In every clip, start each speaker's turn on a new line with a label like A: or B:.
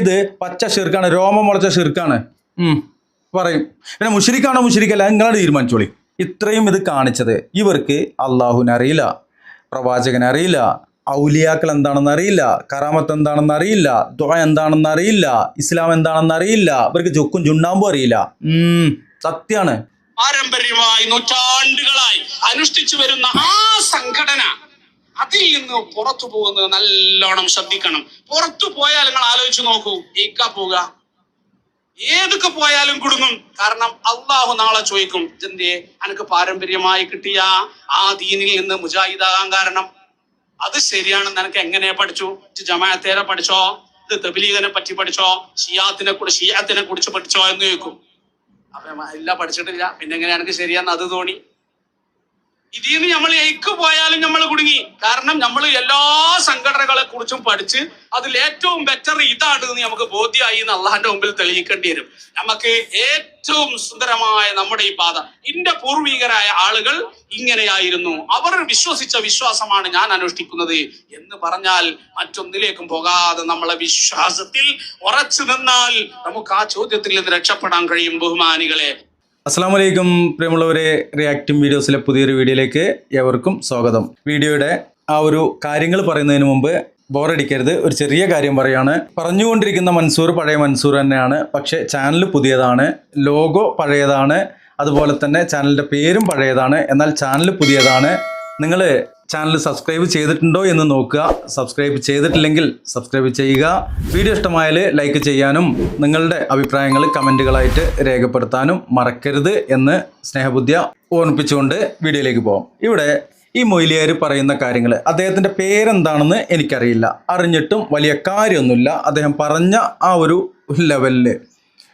A: ഇത് പച്ച ഷിർക്കാണ് രോമം മുളച്ച ഷിർക്കാണ് പറയും. പിന്നെ മുഷിരിക്കാണോ മുഷിരിക്കല്ല നിങ്ങളെ തീരുമാനിച്ചോളി. ഇത്രയും ഇത് കാണിച്ചത്. ഇവർക്ക് അള്ളാഹുവിനെ അറിയില്ല പ്രവാചകനെ അറിയില്ല ഔലിയാക്കൾ എന്താണെന്ന് അറിയില്ല കറാമത്ത് എന്താണെന്ന് അറിയില്ല ദുആ എന്താണെന്ന് അറിയില്ല ഇസ്ലാം എന്താണെന്ന് അറിയില്ല ഇവർക്ക് ചുക്കും ചുണ്ണാമ്പും അറിയില്ല. സത്യാണ്.
B: പാരമ്പര്യമായി നൂറ്റാണ്ടുകളായി അനുഷ്ഠിച്ചു വരുന്ന ആ സംഘടന അതിൽ നിന്ന് പുറത്തു പോകുന്നത് നല്ലോണം ശ്രദ്ധിക്കണം. പുറത്തു പോയാൽ നിങ്ങൾ ആലോചിച്ചു നോക്കൂ ഇക്ക പോവുക. ഏതൊക്കെ പോയാലും കുടുങ്ങും. കാരണം അള്ളാഹു നാളെ ചോദിക്കും ജന്തിയെ അനക്ക് പാരമ്പര്യമായി കിട്ടിയ ആ ദീനിൽ നിന്ന് മുജാഹിദാകാൻ കാരണം. അത് ശരിയാണെന്ന് നിനക്ക് എങ്ങനെ പഠിച്ചു? ജമാഅത്തേരെ പഠിച്ചോ? ഇത് തബിലീഗനെ പറ്റി പഠിച്ചോ? ഷിയാത്തിനെ കുറിച്ച് ഷിയാത്തിനെ കുറിച്ച് പഠിച്ചോ? എന്ന് ചോദിക്കും. അപ്പൊ എല്ലാം പഠിച്ചിട്ടില്ല. പിന്നെ എങ്ങനെ എനിക്ക് ശരിയാന്ന് അത് തോന്നി. ഇതിന്ന് നമ്മൾ എയ്ക്ക് പോയാലും നമ്മൾ കുടുങ്ങി. കാരണം നമ്മൾ എല്ലാ സംഘടനകളെ കുറിച്ചും പഠിച്ച് അതിൽ ഏറ്റവും ബെറ്റർ ഇതാണ് എന്ന് നമുക്ക് ബോധ്യമായി എന്ന് അള്ളാഹിന്റെ മുമ്പിൽ തെളിയിക്കേണ്ടി വരും. നമുക്ക് ഏറ്റവും സുന്ദരമായ നമ്മുടെ ഈ പാത. ഇന്റെ പൂർവികരായ ആളുകൾ ഇങ്ങനെയായിരുന്നു. അവർ വിശ്വസിച്ച വിശ്വാസമാണ് ഞാൻ അനുഷ്ഠിക്കുന്നത് എന്ന് പറഞ്ഞാൽ മറ്റൊന്നിലേക്കും പോകാതെ നമ്മളെ വിശ്വാസത്തിൽ ഉറച്ചു നിന്നാൽ നമുക്ക് ആ ചോദ്യത്തിൽ നിന്ന് രക്ഷപ്പെടാൻ കഴിയും ബഹുമാനികളെ.
A: അസ്സാം വലൈക്കും പ്രിയമുള്ളവരെ റിയാക്റ്റിംഗ് വീഡിയോസിലെ പുതിയൊരു വീഡിയോയിലേക്ക് എവർക്കും സ്വാഗതം. വീഡിയോയുടെ ആ ഒരു കാര്യങ്ങൾ പറയുന്നതിന് മുമ്പ് ബോറടിക്കരുത്. ഒരു ചെറിയ കാര്യം പറയാണ്. പറഞ്ഞുകൊണ്ടിരിക്കുന്ന മൻസൂർ പഴയ മൻസൂർ തന്നെയാണ്. പക്ഷേ ചാനൽ പുതിയതാണ്. ലോഗോ പഴയതാണ്. അതുപോലെ തന്നെ ചാനലിന്റെ പേരും പഴയതാണ്. എന്നാൽ ചാനൽ പുതിയതാണ്. നിങ്ങൾ ചാനൽ സബ്സ്ക്രൈബ് ചെയ്തിട്ടുണ്ടോ എന്ന് നോക്കുക. സബ്സ്ക്രൈബ് ചെയ്തിട്ടില്ലെങ്കിൽ സബ്സ്ക്രൈബ് ചെയ്യുക. വീഡിയോ ഇഷ്ടമായാൽ ലൈക്ക് ചെയ്യാനും നിങ്ങളുടെ അഭിപ്രായങ്ങൾ കമന്റുകളായിട്ട് രേഖപ്പെടുത്താനും മറക്കരുത് എന്ന് സ്നേഹബുദ്ധിയ ഓർമ്മിപ്പിച്ചുകൊണ്ട് വീഡിയോയിലേക്ക് പോകാം ഇവിടെ ഈ മൊയ്ലിയാർ പറയുന്ന കാര്യങ്ങൾ അദ്ദേഹത്തിന്റെ പേരെന്താണെന്ന് എനിക്കറിയില്ല. അറിഞ്ഞിട്ടും വലിയ കാര്യമൊന്നുമില്ല. അദ്ദേഹം പറഞ്ഞ ആ ഒരു ലെവലിൽ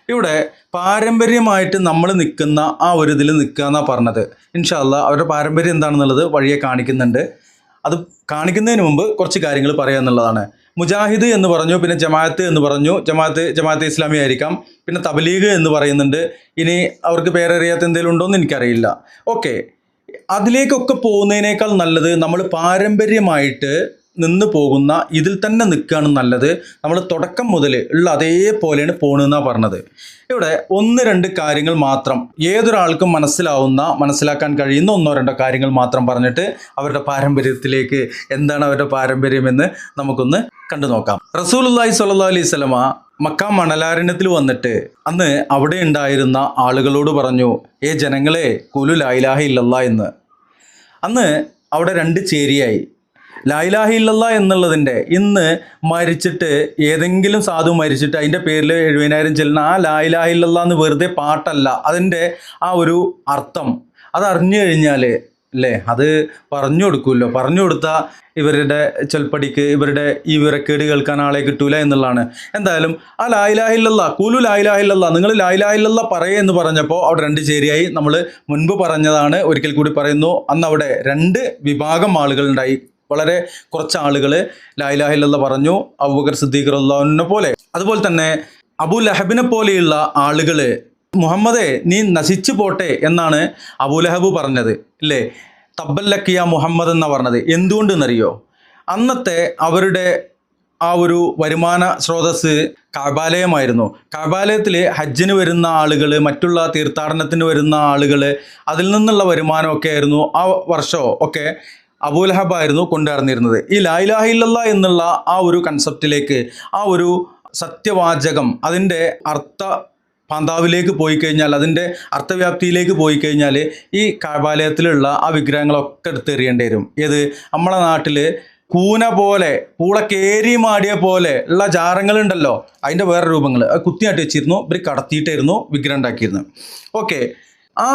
A: ഇവിടെ പാരമ്പര്യമായിട്ട് നമ്മൾ നിൽക്കുന്ന ആ ഒരു ഇതിൽ നിൽക്കുക എന്നാണ് പറഞ്ഞത്. ഇൻഷാല്ല അവരുടെ പാരമ്പര്യം എന്താണെന്നുള്ളത് വഴിയെ കാണിക്കുന്നുണ്ട്. അത് കാണിക്കുന്നതിന് മുമ്പ് കുറച്ച് കാര്യങ്ങൾ പറയുക എന്നുള്ളതാണ്. മുജാഹിദ് എന്ന് പറഞ്ഞു പിന്നെ ജമാഅത്ത് എന്ന് പറഞ്ഞു. ജമാഅത്ത് ജമാഅത്ത് ഇസ്ലാമി ആയിരിക്കാം. പിന്നെ തബലീഗ് എന്ന് പറയുന്നുണ്ട്. ഇനി അവർക്ക് പേരറിയാത്ത എന്തെങ്കിലും ഉണ്ടോ എന്ന് എനിക്കറിയില്ല. ഓക്കെ. അതിലേക്കൊക്കെ പോകുന്നതിനേക്കാൾ നല്ലത് നമ്മൾ പാരമ്പര്യമായിട്ട് നിന്ന് പോകുന്ന ഇതിൽ തന്നെ നിൽക്കുകയാണ് നല്ലത്. നമ്മൾ തുടക്കം മുതൽ ഉള്ള അതേപോലെയാണ് പോണെന്നാണ് പറഞ്ഞത്. ഇവിടെ ഒന്ന് രണ്ട് കാര്യങ്ങൾ മാത്രം ഏതൊരാൾക്കും മനസ്സിലാവുന്ന മനസ്സിലാക്കാൻ കഴിയുന്ന ഒന്നോ രണ്ടോ കാര്യങ്ങൾ മാത്രം പറഞ്ഞിട്ട് അവരുടെ പാരമ്പര്യത്തിലേക്ക് എന്താണ് അവരുടെ പാരമ്പര്യമെന്ന് നമുക്കൊന്ന് കണ്ടു നോക്കാം. റസൂലുല്ലാഹി സ്വല്ലല്ലാഹു അലൈഹി സ്വലമ മക്ക മണലാരണ്യത്തിൽ വന്നിട്ട് അന്ന് അവിടെ ഉണ്ടായിരുന്ന ആളുകളോട് പറഞ്ഞു ഏ ജനങ്ങളെ കുലു ലായിലാഹ ഇല്ലല്ല എന്ന്. അന്ന് അവിടെ രണ്ട് ചേരിയായി. ലായിലാഹി ഇല്ലല്ലാ എന്നുള്ളതിന്റെ ഇന്ന് മരിച്ചിട്ട് ഏതെങ്കിലും സാധു മരിച്ചിട്ട് അതിന്റെ പേരിൽ എഴുപതിനായിരം ചെല്ലുന്ന ആ ലായിലാഹി ഇല്ലല്ലാ എന്ന് വെറുതെ പാട്ടല്ല അതിന്റെ ആ ഒരു അർത്ഥം. അത് കഴിഞ്ഞാൽ അല്ലേ? അത് പറഞ്ഞു കൊടുക്കുമല്ലോ. പറഞ്ഞു കൊടുത്താൽ ഇവരുടെ ചെൽപ്പടിക്ക് ഇവരുടെ ഈ വിറക്കേട് കേൾക്കാൻ ആളെ കിട്ടൂല എന്നുള്ളതാണ്. എന്തായാലും ആ ലായിലാഹില്ല കൂലു ലായിലാഹില്ല നിങ്ങൾ ലായിലാഹില്ല പറയേ എന്ന് പറഞ്ഞപ്പോൾ അവിടെ രണ്ട് ചേരിയായി. നമ്മൾ മുൻപ് പറഞ്ഞതാണ് ഒരിക്കൽ കൂടി പറയുന്നു അന്ന് അവിടെ രണ്ട് വിഭാഗം ആളുകളുണ്ടായി വളരെ കുറച്ച് ആളുകൾ ലായിലാഹില്ല പറഞ്ഞു അബൂബക്കർ സിദ്ദീഖ് അള്ളാഹുവിനെ പോലെ. അതുപോലെ തന്നെ അബു ലഹബിനെ പോലെയുള്ള ആളുകൾ മുഹമ്മദെ നീ നശിച്ചു പോട്ടെ എന്നാണ് അബു ലഹബ് പറഞ്ഞത് ഇല്ലേ? തബ്ബല്ലക്കിയ മുഹമ്മദ് എന്നാണ് പറഞ്ഞത് എന്തുകൊണ്ടെന്നറിയോ? അന്നത്തെ അവരുടെ ആ ഒരു വരുമാന സ്രോതസ് കബാലയമായിരുന്നു. കബാലയത്തിൽ ഹജ്ജിന് വരുന്ന ആളുകൾ മറ്റുള്ള തീർത്ഥാടനത്തിന് വരുന്ന ആളുകൾ അതിൽ നിന്നുള്ള വരുമാനമൊക്കെ ആയിരുന്നു ആ വർഷമോ ഒക്കെ അബൂലഹബായിരുന്നു കൊണ്ടുനടന്നിരുന്നത്. ഈ ലായിലാഹില്ല എന്നുള്ള ആ ഒരു കൺസെപ്റ്റിലേക്ക് ആ ഒരു സത്യവാചകം അതിന്റെ അർത്ഥ പാന്താവിലേക്ക് പോയി കഴിഞ്ഞാൽ അതിന്റെ അർത്ഥവ്യാപ്തിയിലേക്ക് പോയി കഴിഞ്ഞാൽ ഈ കാബാലയത്തിലുള്ള ആ വിഗ്രഹങ്ങളൊക്കെ എടുത്തെറിയേണ്ടി വരും. ഏത്? നമ്മളെ നാട്ടിൽ കൂന പോലെ പൂളക്കേരി മാടിയ പോലെ ഉള്ള ജാറങ്ങളുണ്ടല്ലോ അതിന്റെ വേറെ രൂപങ്ങൾ അത് കുത്തിയാട്ടി വെച്ചിരുന്നു ഇവർ കടത്തിയിട്ടായിരുന്നു വിഗ്രഹം ഉണ്ടാക്കിയിരുന്നത്. ഓക്കെ. ആ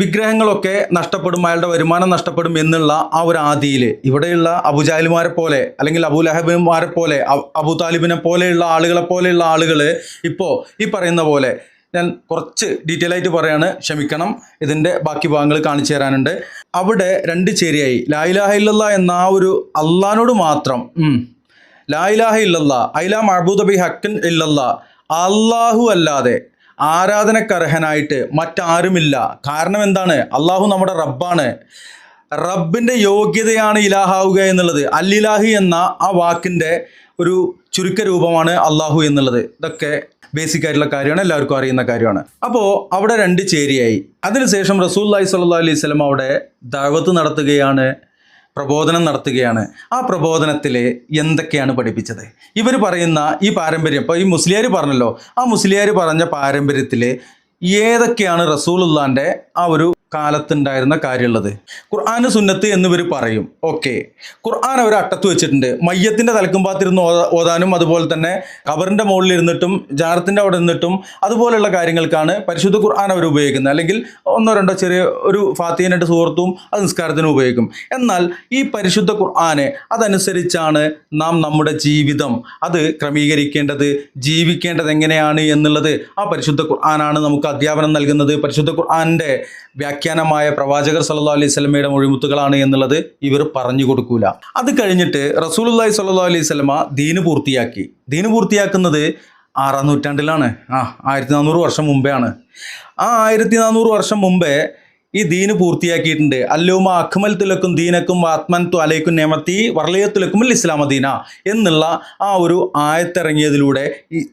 A: വിഗ്രഹങ്ങളൊക്കെ നഷ്ടപ്പെടും അയാളുടെ വരുമാനം നഷ്ടപ്പെടും എന്നുള്ള ആ ഒരു ആദിയിൽ ഇവിടെയുള്ള അബുജാലിമാരെ പോലെ അല്ലെങ്കിൽ അബു ലഹബിമാരെ പോലെ അബ്- താലിബിനെ പോലെയുള്ള ആളുകളെ പോലെയുള്ള ആളുകൾ ഇപ്പോൾ ഈ പറയുന്ന പോലെ ഞാൻ കുറച്ച് ഡീറ്റെയിൽ ആയിട്ട് പറയാണ് ക്ഷമിക്കണം ഇതിന്റെ ബാക്കി ഭാഗങ്ങൾ കാണിച്ചു തരാനുണ്ട് അവിടെ രണ്ട് ചേരിയായി ലായിലാഹ ഇല്ലല്ലാ എന്ന ആ ഒരു അള്ളഹാനോട് മാത്രം. ലായിലാഹ ഇല്ലല്ലാ ഐലാ മഹബൂദബി ഹക്കൻ ഇല്ലല്ലാ അള്ളാഹു അല്ലാതെ ആരാധനക്കർഹനായിട്ട് മറ്റാരുമില്ല. കാരണം എന്താണ്? അള്ളാഹു നമ്മുടെ റബ്ബാണ്. റബ്ബിന്റെ യോഗ്യതയാണ് ഇലാഹാവുക എന്നുള്ളത്. അല്ലിലാഹി എന്ന ആ വാക്കിന്റെ ഒരു ചുരുക്ക രൂപമാണ് അള്ളാഹു എന്നുള്ളത്. ഇതൊക്കെ ബേസിക് ആയിട്ടുള്ള കാര്യമാണ്. എല്ലാവർക്കും അറിയുന്ന കാര്യമാണ്. അപ്പോൾ അവിടെ രണ്ട് ചേരിയായി. അതിനുശേഷം റസൂല്ലായി സല്ലാ അലൈഹി സ്വലം അവിടെ ദഴവത്ത് നടത്തുകയാണ്. പ്രബോധനം നടത്തുകയാണ്. ആ പ്രബോധനത്തിൽ എന്തൊക്കെയാണ് പഠിപ്പിച്ചത്? ഇവർ പറയുന്ന ഈ പാരമ്പര്യം ഇപ്പോൾ ഈ മുസ്ലിയാർ പറഞ്ഞല്ലോ ആ മുസ്ലിയാർ പറഞ്ഞ പാരമ്പര്യത്തിൽ ഏതൊക്കെയാണ് റസൂലുള്ളാന്റെ ആ ഒരു കാലത്തുണ്ടായിരുന്ന കാര്യമുള്ളത്. ഖുർആാന് സുന്നത്ത് എന്നിവർ പറയും. ഓക്കെ. ഖുർആൻ അവർ അട്ടത്ത് വെച്ചിട്ടുണ്ട്. മയ്യത്തിന്റെ തലക്കുമ്പാത്തിരുന്ന് ഓതാ- ഓതാനും അതുപോലെ തന്നെ കബറിന്റെ മുകളിൽ ഇരുന്നിട്ടും ജാറത്തിന്റെ അവിടെ നിന്നിട്ടും അതുപോലെയുള്ള കാര്യങ്ങൾക്കാണ് പരിശുദ്ധ ഖുർആൻ അവർ ഉപയോഗിക്കുന്നത്. അല്ലെങ്കിൽ ഒന്നോ രണ്ടോ ചെറിയ ഒരു ഫാത്തിയനായിട്ട് സുഹൃത്തും അത് നിസ്കാരത്തിനും ഉപയോഗിക്കും. എന്നാൽ ഈ പരിശുദ്ധ ഖുർആനെ അതനുസരിച്ചാണ് നാം നമ്മുടെ ജീവിതം അത് ക്രമീകരിക്കേണ്ടത് ജീവിക്കേണ്ടത് എങ്ങനെയാണ് എന്നുള്ളത് ആ പരിശുദ്ധ ഖുർആനാണ് നമുക്ക് അധ്യാപനം നൽകുന്നത്. പരിശുദ്ധ ഖുർആന്റെ വ്യാഖ്യാനമായ പ്രവാചകർ സല്ലാ അലൈഹി സ്വലമയുടെ മൊഴിമുത്തുകളാണ് എന്നുള്ളത് ഇവർ പറഞ്ഞു കൊടുക്കൂല. അത് കഴിഞ്ഞിട്ട് റസൂലുല്ലാഹി സല്ലാ അലൈഹി സ്വലമ ദീന് പൂർത്തിയാക്കി. ദീന് പൂർത്തിയാക്കുന്നത് ആറാം നൂറ്റാണ്ടിലാണ്. ആ ആയിരത്തി നാനൂറ് വർഷം മുമ്പേ ആണ് ആ ആയിരത്തി നാനൂറ് വർഷം മുമ്പേ ഈ ദീന് പൂർത്തിയാക്കിയിട്ടുണ്ട്. അല്ലോമ അഖ്മൽ തുലക്കും ദീനക്കും ആത്മൻ തു അലൈക്കും നേമത്തി വർലയത്തുലക്കും ഇസ്ലാമ ദീന എന്നുള്ള ആ ഒരു ആയത്തിറങ്ങിയതിലൂടെ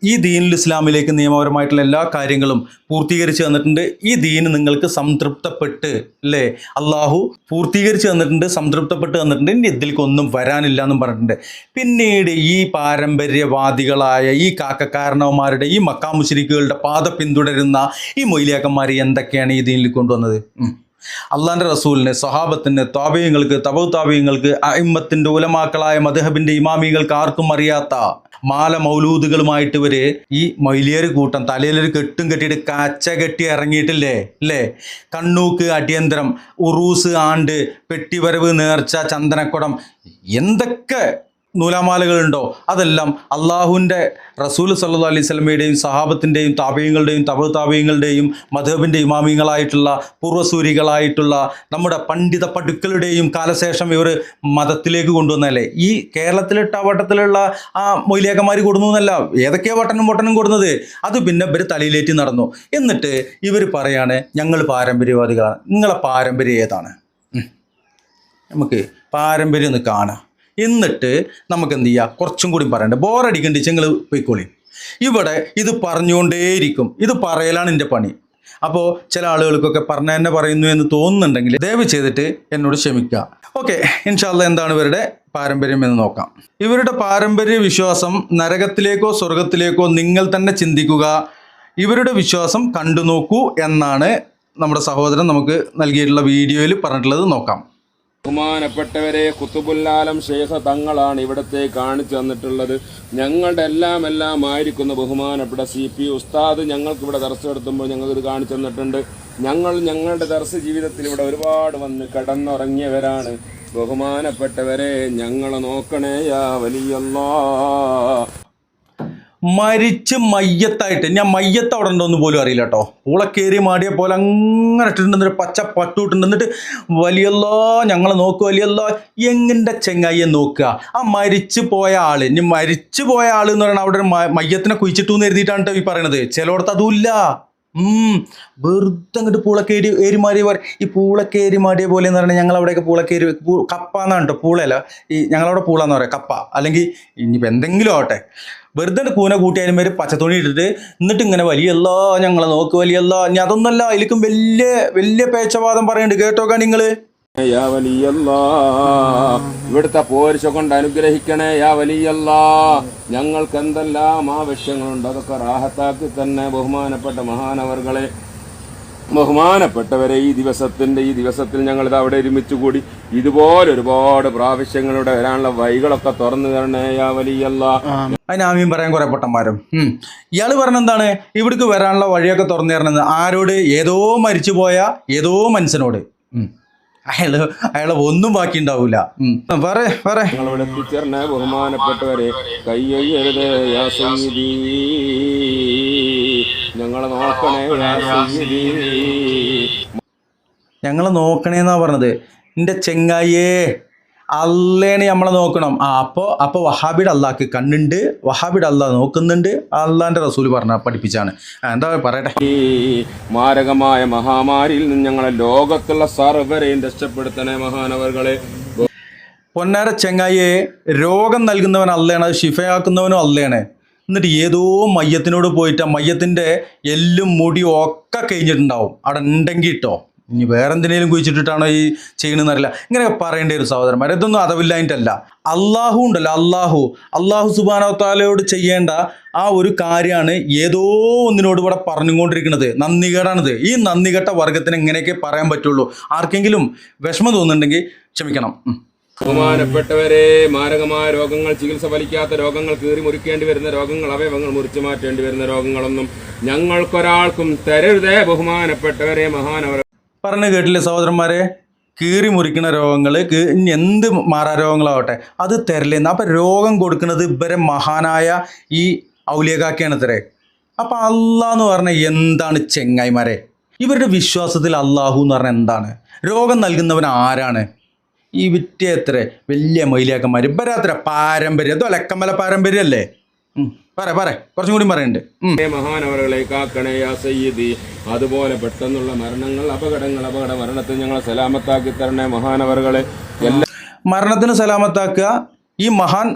A: ഈ- ദീനുൽ ഇസ്ലാമിലേക്ക് നിയമപരമായിട്ടുള്ള എല്ലാ കാര്യങ്ങളും പൂർത്തീകരിച്ച് തന്നിട്ടുണ്ട്. ഈ ദീന് നിങ്ങൾക്ക് സംതൃപ്തപ്പെട്ട് അല്ലേ അള്ളാഹു പൂർത്തീകരിച്ച് തന്നിട്ടുണ്ട് സംതൃപ്തപ്പെട്ട് തന്നിട്ടുണ്ട്. ഇനി ഇതിലേക്ക് ഒന്നും വരാനില്ല എന്നും പറഞ്ഞിട്ടുണ്ട്. പിന്നീട് ഈ പാരമ്പര്യവാദികളായ ഈ കാക്കക്കാരണവന്മാരുടെ ഈ മക്കാമുശരിക്കുകളുടെ പാത പിന്തുടരുന്ന ഈ മൊയിലിയാക്കന്മാർ എന്തൊക്കെയാണ് ഈ ദീനിൽ കൊണ്ടുവന്നത്? ഉം. റസൂലിനെ സ്വഹാബത്തിന് താപയങ്ങൾക്ക് തപവ് താപയങ്ങൾക്ക് അയിമ്മത്തിന്റെ ഉലമാക്കളായ മധുഹബിന്റെ ഇമാമികൾക്ക് ആർക്കും അറിയാത്ത മാല മൗലൂദുകളുമായിട്ട് ഇവർ ഈ മൈലിയർ കൂട്ടം തലയിലൊരു കെട്ടും കെട്ടിയിട്ട് കാച്ച കെട്ടി ഇറങ്ങിയിട്ടില്ലേ അല്ലേ കണ്ണൂക്ക് അടിയന്തരം ഉറൂസ് ആണ്ട് പെട്ടിവരവ് നേർച്ച ചന്ദനക്കുടം എന്തൊക്കെ നൂലാമാലകളുണ്ടോ? അതെല്ലാം അള്ളാഹുവിന്റെ റസൂൽ സല്ലു അലൈഹി സ്വലമയുടെയും സഹാബത്തിന്റെയും താപയങ്ങളുടെയും തപ താപയങ്ങളുടെയും മധബിന്റെ ഇമാമിങ്ങളായിട്ടുള്ള പൂർവസൂരികളായിട്ടുള്ള നമ്മുടെ പണ്ഡിത പടുക്കളുടെയും കാലശേഷം ഇവർ മതത്തിലേക്ക് കൊണ്ടുവന്നല്ലേ ഈ കേരളത്തിലെ ടവട്ടത്തിലുള്ള ആ മൊയിലേക്കന്മാർ കൊടുന്നു എന്നല്ല ഏതൊക്കെയാ വട്ടനും വട്ടനും കൊടുന്നത്? അത് പിന്നെ ഇവർ തലയിലേറ്റി നടന്നു. എന്നിട്ട് ഇവർ പറയാണ് ഞങ്ങൾ പാരമ്പര്യവാദികളാണ്. നിങ്ങളെ പാരമ്പര്യം ഏതാണ്? നമുക്ക് പാരമ്പര്യം ഒന്ന് കാണാം. എന്നിട്ട് നമുക്ക് എന്ത് ചെയ്യുക കുറച്ചും കൂടി പറയണ്ട. ബോറടിക്കണ്ടി നിങ്ങൾ പോയിക്കോളി. ഇവിടെ ഇത് പറഞ്ഞുകൊണ്ടേയിരിക്കും. ഇത് പറയലാണ് എന്റെ പണി. അപ്പോൾ ചില ആളുകൾക്കൊക്കെ പറഞ്ഞ തന്നെ പറയുന്നു എന്ന് തോന്നുന്നുണ്ടെങ്കിൽ ദയവ് ചെയ്തിട്ട് എന്നോട് ക്ഷമിക്കുക ഓക്കെ ഇൻഷാല്ല എന്താണ് ഇവരുടെ പാരമ്പര്യം എന്ന് നോക്കാം. ഇവരുടെ പാരമ്പര്യ വിശ്വാസം നരകത്തിലേക്കോ സ്വർഗത്തിലേക്കോ നിങ്ങൾ തന്നെ ചിന്തിക്കുക. ഇവരുടെ വിശ്വാസം കണ്ടു നോക്കൂ എന്നാണ് നമ്മുടെ സഹോദരൻ നമുക്ക് നൽകിയിട്ടുള്ള വീഡിയോയിൽ പറഞ്ഞിട്ടുള്ളത്. നോക്കാം.
C: ബഹുമാനപ്പെട്ടവരെ കുത്തുബുല്ലാലം ശേഖ തങ്ങളാണ് ഇവിടത്തെ കാണിച്ചു തന്നിട്ടുള്ളത്. ഞങ്ങളുടെ എല്ലാം എല്ലാം ആയിരിക്കുന്ന ബഹുമാനപ്പെട്ട സി പി ഉസ്താദ് ഞങ്ങൾക്ക് ഇവിടെ ദർശനം നടത്തുമ്പോൾ ഞങ്ങൾക്ക് ഇത് കാണിച്ചു തന്നിട്ടുണ്ട്. ഞങ്ങൾ ഞങ്ങളുടെ ദർശ ജീവിതത്തിൽ ഇവിടെ ഒരുപാട് വന്ന് കടന്നുറങ്ങിയവരാണ്. ബഹുമാനപ്പെട്ടവരെ ഞങ്ങളെ നോക്കണേയാ വലിയല്ലാ.
A: മരിച്ച് മയ്യത്തായിട്ട്. ഞാൻ മയ്യത്ത് അവിടെ ഉണ്ടോന്ന് പോലും അറിയില്ല കേട്ടോ പൂളക്കേറി മാടിയ പോലെ അങ്ങനെ ഇട്ടിട്ടുണ്ട്. പച്ച പട്ടു ഇട്ടിട്ടുണ്ട്. എന്നിട്ട് വലിയല്ലോ ഞങ്ങളെ നോക്കുക വലിയല്ലോ എങ്ങിന്റെ ചെങ്ങായിയെ നോക്കുക. ആ മരിച്ചു പോയ ആൾ ഇനി മരിച്ചു പോയ ആൾ എന്ന് പറയുന്നത് അവിടെ ഒരു മയ്യത്തിനെ കുഴിച്ചിട്ടു എന്ന് എഴുതിയിട്ടാണ് ട്ടോ ഈ പറയണത്. ചിലയിടത്ത് അതുമില്ല. വെറുതെ അങ്ങോട്ട് പൂളക്കേരി ഏരിമാടിയ പോലെ. ഈ പൂളക്കേരി മാടിയ പോലെ എന്ന് പറഞ്ഞാൽ ഞങ്ങൾ അവിടെയൊക്കെ പൂളക്കേരി കപ്പ എന്നാണ് കേട്ടോ പൂളയല്ല. ഈ ഞങ്ങളവിടെ പൂള പറയാം. കപ്പ. അല്ലെങ്കിൽ ഇനിയിപ്പോൾ എന്തെങ്കിലും ആവട്ടെ. വെറുതെ കൂന കൂട്ടിയാലും പേര് പച്ചത്തുണി ഇട്ടിട്ട് എന്നിട്ട് ഇങ്ങനെ വലിയല്ല ഞങ്ങളെ നോക്ക് വലിയല്ല. ഇനി അതൊന്നല്ല അതിലേക്കും വലിയ വലിയ പേച്ചവാദം പറയുന്നുണ്ട് കേട്ടോക്കാ നിങ്ങൾ
C: യാ ഇവിടുത്തെ പോരിശ കൊണ്ട് അനുഗ്രഹിക്കണേ യാ വലിയല്ല. ഞങ്ങൾക്ക് എന്തെല്ലാം ആവശ്യങ്ങളുണ്ട് അതൊക്കെ റാഹത്താക്കി തന്നെ ബഹുമാനപ്പെട്ട മഹാനവർകളെ ബഹുമാനപ്പെട്ടവരെ ഈ ദിവസത്തിന്റെ ഈ ദിവസത്തിൽ ഞങ്ങൾ ഇത് അവിടെ ഒരുമിച്ച് കൂടി ഇതുപോലെ ഒരുപാട് പ്രാവശ്യങ്ങളുടെ വരാനുള്ള വഴികളൊക്കെ തുറന്നു തരണേ യാ വലിയല്ലാ.
A: പറയാൻ കുറെ പൊട്ടന്മാരും. ഇയാൾ പറഞ്ഞ എന്താണ് ഇവിടേക്ക് വരാനുള്ള വഴിയൊക്കെ തുറന്നു തരണമെന്ന് ആരോട്? ഏതോ മരിച്ചുപോയ ഏതോ മനുഷ്യനോട്. അയാൾ അയാളെ ഒന്നും ബാക്കി ഉണ്ടാവൂല.
C: ഞങ്ങളിവിടെ എത്തിച്ചേർന്ന ബഹുമാനപ്പെട്ടവരെ. കയ്യൊയ്യരുത് ഞങ്ങളെ നോക്കണേ
A: ഞങ്ങൾ നോക്കണേന്നാ പറഞ്ഞത്. എന്റെ ചെങ്ങായേ അല്ലേനെ നമ്മളെ നോക്കണം. ആ അപ്പോൾ അപ്പോൾ വഹാബിയുടെ അള്ളാഹ്ക്ക് കണ്ണുണ്ട്. വഹാബിയുടെ അള്ളാഹ് നോക്കുന്നുണ്ട്. അള്ളാന്റെ റസൂൽ പറഞ്ഞ പഠിപ്പിച്ചാണ്. എന്താ പറയട്ടെ?
C: ഈ മാരകമായ മഹാമാരിയിൽ നിന്ന് ഞങ്ങളെ ലോകത്തുള്ള സർവരെയും രക്ഷപ്പെടുത്തണേ മഹാനവറുകളെ.
A: പൊന്നാര ചെങ്ങായിയെ രോഗം നൽകുന്നവൻ അല്ലയാണ് അത് ശിഫയാക്കുന്നവനും അല്ലയാണ് എന്നിട്ട് ഏതോ മയ്യത്തിനോട് പോയിട്ട് മയ്യത്തിന്റെ എല്ലും മുടിയും ഒക്കെ കഴിഞ്ഞിട്ടുണ്ടാവും. അവിടെ ഉണ്ടെങ്കിൽ കേട്ടോ ഇനി വേറെ എന്തിനേലും കുഴിച്ചിട്ടിട്ടാണോ ഈ ചെയ്യണമെന്ന് അറിയില്ല ഇങ്ങനെയൊക്കെ പറയേണ്ട ഒരു സഹോദരന്മാർ ഇതൊന്നും അതവില്ലായിട്ടല്ല അള്ളാഹു ഉണ്ടല്ലോ അള്ളാഹു അള്ളാഹു സുബാനോത്താലയോട് ചെയ്യേണ്ട ആ ഒരു കാര്യമാണ് ഏതോ ഒന്നിനോട് ഇവിടെ പറഞ്ഞുകൊണ്ടിരിക്കുന്നത് നന്ദികേടാണിത്. ഈ നന്ദികെട്ട വർഗത്തിന് എങ്ങനെയൊക്കെ പറയാൻ പറ്റുള്ളൂ. ആർക്കെങ്കിലും വിഷമം തോന്നുന്നുണ്ടെങ്കിൽ ക്ഷമിക്കണം.
C: ബഹുമാനപ്പെട്ടവരെ മാരകമായ രോഗങ്ങൾ ചികിത്സ ഫലിക്കാത്ത രോഗങ്ങൾ കീറി മുറിക്കേണ്ടി വരുന്ന രോഗങ്ങൾ അവയവങ്ങൾ മുറിച്ചു മാറ്റേണ്ടി വരുന്ന രോഗങ്ങളൊന്നും ഞങ്ങൾക്കൊരാൾക്കും തരരുതേ ബഹുമാനപ്പെട്ടവരെ മഹാനവർ
A: പറഞ്ഞു കേട്ടില്ലേ സഹോദരന്മാരെ? കീറി മുറിക്കുന്ന രോഗങ്ങൾ എന്ത് മാറാ രോഗങ്ങളാവട്ടെ? അത് തരലേന്ന് അപ്പം രോഗം കൊടുക്കുന്നത് ഇവരെ മഹാനായ ഈ ഔലിയകാക്കയാണ് തരേ അപ്പം എന്ന് പറഞ്ഞാൽ എന്താണ് ചെങ്ങായിമാരെ? ഇവരുടെ വിശ്വാസത്തിൽ അള്ളാഹു എന്ന് പറഞ്ഞാൽ എന്താണ്? രോഗം നൽകുന്നവൻ ആരാണ്? ഈ വിറ്റേത്ര വലിയ മൈലാക്കന്മാർ ഇവരാത്ര പാരമ്പര്യം. അതോ ലക്കമ്മല പാരമ്പര്യമല്ലേ? അല്ലേ പറ പറ. കുറച്ചും കൂടി പറയുന്നുണ്ട്.
C: മഹാനവറുകളെ കാക്കണേ യാ സയ്യിദി. അതുപോലെ പെട്ടെന്നുള്ള മരണങ്ങൾ അപകടങ്ങൾ അപകട മരണത്തിൽ ഞങ്ങളെ സലാമത്താക്കി തരണേ മഹാനവറുകളെ. എല്ലാ
A: മരണത്തിന് സലാമത്താക്കുക ഈ മഹാൻ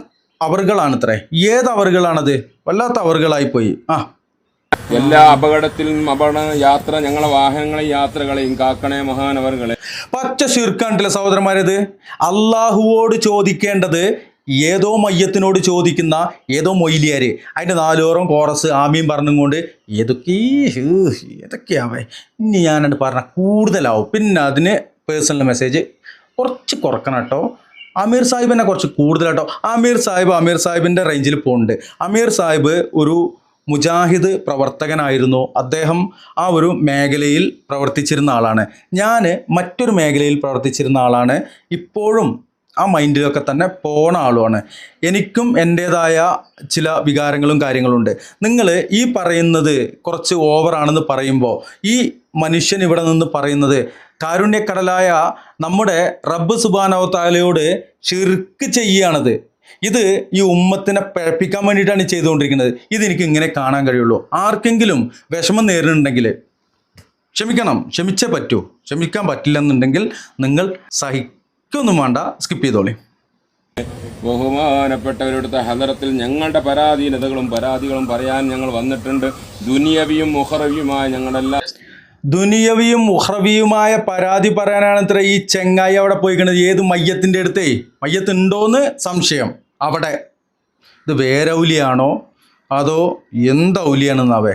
A: അവറുകളാണത്രേ ഏത് അവറുകളാണത് വല്ലാത്ത അവറുകളായിപ്പോയി ആ
C: എല്ലാ അപകടത്തിലും അപകട യാത്ര ഞങ്ങളെ വാഹനങ്ങളെ യാത്രകളെയും കാക്കണേ മഹാനവറുകളെ.
A: പച്ച ശിർക്കാണ്ടില്ല സഹോദരന്മാരത്? അള്ളാഹുവോട് ചോദിക്കേണ്ടത് ഏതോ മയ്യത്തിനോട് ചോദിക്കുന്ന ഏതോ മൊയ്ലിയാര്. അതിന്റെ നാലോറം കോറസ് ആമീൻ പറഞ്ഞുകൊണ്ട് ഏതൊക്കെ ഏതൊക്കെയാവേ? ഇനി ഞാനത് പറഞ്ഞ കൂടുതലാവും. പിന്നെ അതിന് പേഴ്സണൽ മെസ്സേജ് കുറച്ച് കുറക്കണം കേട്ടോ. അമീർ സാഹിബിനെ കുറച്ച് കൂടുതലാട്ടോ. അമീർ സാഹിബ് അമീർ സാഹിബിന്റെ റേഞ്ചിൽ പോകുന്നുണ്ട് അമീർ സാഹിബ് ഒരു മുജാഹിദ് പ്രവർത്തകനായിരുന്നു. അദ്ദേഹം ആ ഒരു മേഖലയിൽ പ്രവർത്തിച്ചിരുന്ന ആളാണ്. ഞാൻ മറ്റൊരു മേഖലയിൽ പ്രവർത്തിച്ചിരുന്ന ആളാണ്. ഇപ്പോഴും ആ മൈൻഡിലൊക്കെ തന്നെ പോണ ആളുമാണ്. എനിക്കും എന്റേതായ ചില വികാരങ്ങളും കാര്യങ്ങളുണ്ട്. നിങ്ങൾ ഈ പറയുന്നത് കുറച്ച് ഓവറാണെന്ന് പറയുമ്പോൾ ഈ മനുഷ്യൻ ഇവിടെ നിന്ന് പറയുന്നത് കാരുണ്യക്കടലായ നമ്മുടെ റബ്ബ് സുബാനവത്താലയോട് ഷിർക്ക് ചെയ്യുകയാണത് ഇത് ഈ ഉമ്മത്തിനെ പഴപ്പിക്കാൻ വേണ്ടിയിട്ടാണ് ചെയ്തുകൊണ്ടിരിക്കുന്നത്. ഇതെനിക്ക് ഇങ്ങനെ കാണാൻ കഴിയുള്ളൂ. ആർക്കെങ്കിലും വിഷമം നേരിടുന്നുണ്ടെങ്കിൽ ക്ഷമിക്കണം. ക്ഷമിച്ചേ പറ്റൂ. ക്ഷമിക്കാൻ പറ്റില്ലെന്നുണ്ടെങ്കിൽ നിങ്ങൾ സഹിക്കൊന്നും വേണ്ട. സ്കിപ്പ് ചെയ്തോളി.
C: ബഹുമാനപ്പെട്ടവരുടെ ഹദരത്തിൽ ഞങ്ങളുടെ പരാധീനതകളും പരാതികളും പറയാൻ ഞങ്ങൾ വന്നിട്ടുണ്ട്. ദുനിയവിയും മുഹറവിയുമായ ഞങ്ങളെല്ലാം
A: ദുനിയവിയും ഉഹ്രവിയുമായ പരാതി പറയാനാണ് ഇത്ര ഈ ചെങ്ങായി അവിടെ പോയിക്കണത്. ഏത് മയ്യത്തിന്റെ അടുത്തേ? മയ്യത്ത് ഉണ്ടോന്ന് സംശയം. അവിടെ. ഇത് വേരൗലിയാണോ അതോ എന്തൗലിയാണെന്നാവേ